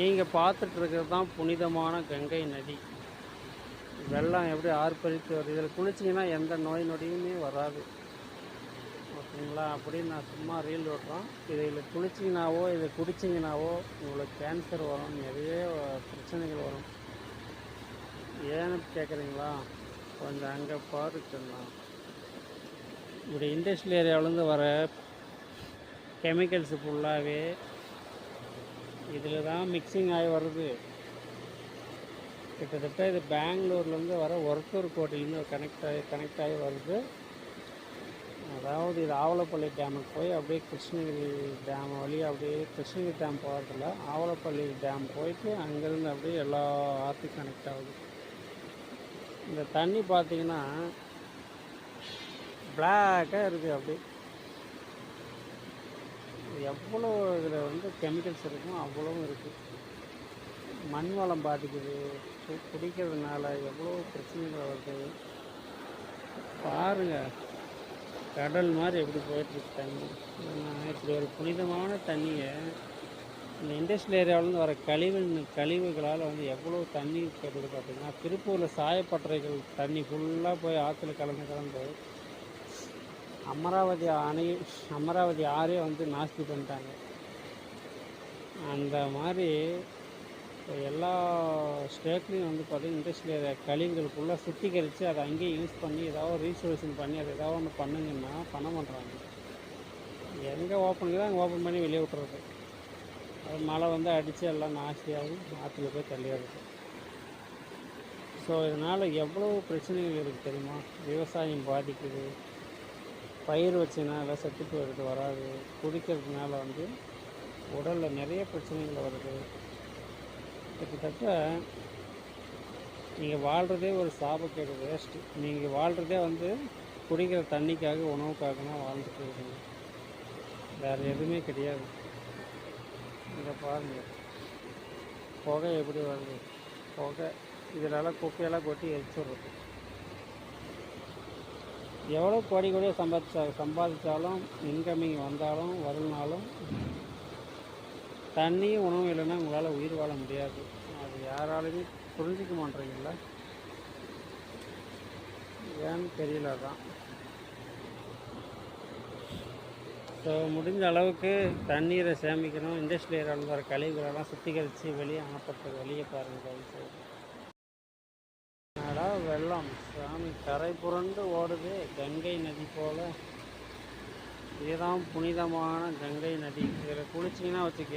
நீங்கள் பார்த்துட்டு இருக்கிறது தான் புனிதமான கங்கை நதி. வெள்ளம் எப்படி ஆர்ப்பரித்து வருது? இதில் குளிச்சிங்கன்னா எந்த நோய் நொடியுமே வராது. ஓகேங்களா? அப்படின்னு நான் சும்மா ரீல் ஓட்டுறோம் இதில் குளிச்சிங்கனாவோ இதை குடிச்சிங்கனாவோ உங்களுக்கு கேன்சர் வரும் நிறைய பிரச்சனைகள் வரும். ஏன்னு கேட்குறீங்களா? கொஞ்சம் அங்கே பாருக்குண்ணா இப்படி இண்டஸ்ட்ரியல் ஏரியாவிலேருந்து வர கெமிக்கல்ஸ் ஃபுல்லாகவே இதில் தான் மிக்சிங் ஆகி வருது. கிட்டத்தட்ட இது பெங்களூர்லேருந்து வர ஒருத்தூர் கோட்டையிலேருந்து கனெக்ட் ஆகி கனெக்ட் ஆகி வருது. அதாவது இது ஆவலப்பள்ளி டேமுக்கு போய் அப்படியே கிருஷ்ணகிரி டேம் வழியாக அப்படியே கிருஷ்ணகிரி டேம் போகிறதில்ல ஆவலப்பள்ளி டேம் போயிட்டு அங்கேருந்து அப்படியே எல்லா ஆற்றுக்கும் கனெக்ட் ஆகுது. இந்த தண்ணி பார்த்திங்கன்னா பிளாக்காக இருக்குது அப்படியே. எவ்வளோ இதில் வந்து கெமிக்கல்ஸ் இருக்கும் அவ்வளோவும் இருக்குது மண் வளம் பாதிக்குது கு- குடிக்கிறதுனால எவ்வளோ பிரச்சனைகள் வருது. பாருங்க கடல் மாதிரி எப்படி போயிட்டுருக்கு தண்ணி. இப்படி ஒரு புனிதமான தண்ணியை இந்த இண்டஸ்ட்ரியல் ஏரியாவிலேருந்து வர கழிவு கழிவுகளால் வந்து எவ்வளோ தண்ணி கெடுது பார்த்தீங்கன்னா திருப்பூரில் சாயப்பட்டறைகள் தண்ணி ஃபுல்லாக போய் ஆற்றுல கலந்து கலந்து அமராவதி அணை அமராவதி ஆறே வந்து நாஸ்தி பண்ணிட்டாங்க. அந்த மாதிரி இப்போ எல்லா ஸ்டேட்லேயும் வந்து பார்த்தீங்கன்னா இண்டஸ்ட்ரியல் கழிவுகள் ஃபுல்லாக சுத்திகரித்து அதை அங்கேயே யூஸ் பண்ணி ஏதாவது ரீசோல்யூஷன் பண்ணி அதை ஏதாவது ஒன்று பண்ணுங்கன்னா பண்ண பண்ணுறாங்க எங்கே ஓப்பன் அங்கே ஓப்பன் பண்ணி வெளியே விட்டுறது. அது மழை வந்து அடித்து எல்லாம் நாஸ்தியாகவும் ஆற்றுல போய் தள்ளிடுறது ஸோ இதனால் எவ்வளோ பிரச்சனைகள் இருக்குது தெரியுமா? விவசாயம் பாதிக்குது. பயிர் வச்சதுனால செத்து வருது. வராது குடிக்கிறதுனால வந்து உடலில் நிறைய பிரச்சனைகள் வருது. கிட்டத்தட்ட நீங்கள் வாழ்கிறதே ஒரு சாபக்கேடு வேஸ்ட்டு நீங்கள் வாழ்கிறதே வந்து குடிக்கிற தண்ணிக்காக உணவுக்காக தான் வாழ்ந்துட்டு இருக்கீங்க. வேறு எதுவுமே கிடையாது. இதை பாருங்கள் புகை எப்படி வருது? புகை. இதனால் குப்பையெல்லாம் கொட்டி எரிச்சிடுறது. எவ்வளோ கோடி கோடியாக சம்பாதிச்சா சம்பாதிச்சாலும் இன்கமிங் வந்தாலும் வரலனாலும் தண்ணியும் உணவும் இல்லைன்னா உங்களால் உயிர் வாழ முடியாது. அது யாராலுமே புரிஞ்சிக்க மாட்டேறீங்கள ஏன்னு தெரியல தான் ஸோ முடிஞ்ச அளவுக்கு தண்ணீரை சேமிக்கணும். இண்டஸ்ட்ரியல் வர கழிவுகளெல்லாம் சுத்திகரித்து வெளியே அனுப்புறதுக்கு வெளியே பாருங்கள் சார் வெள்ளம். சாமி கரை புரண்டு ஓடுது கங்கை நதி போல. இதுதான் புனிதமான கங்கை நதி. இதில் குளிச்சிங்கன்னா வச்சுக்க.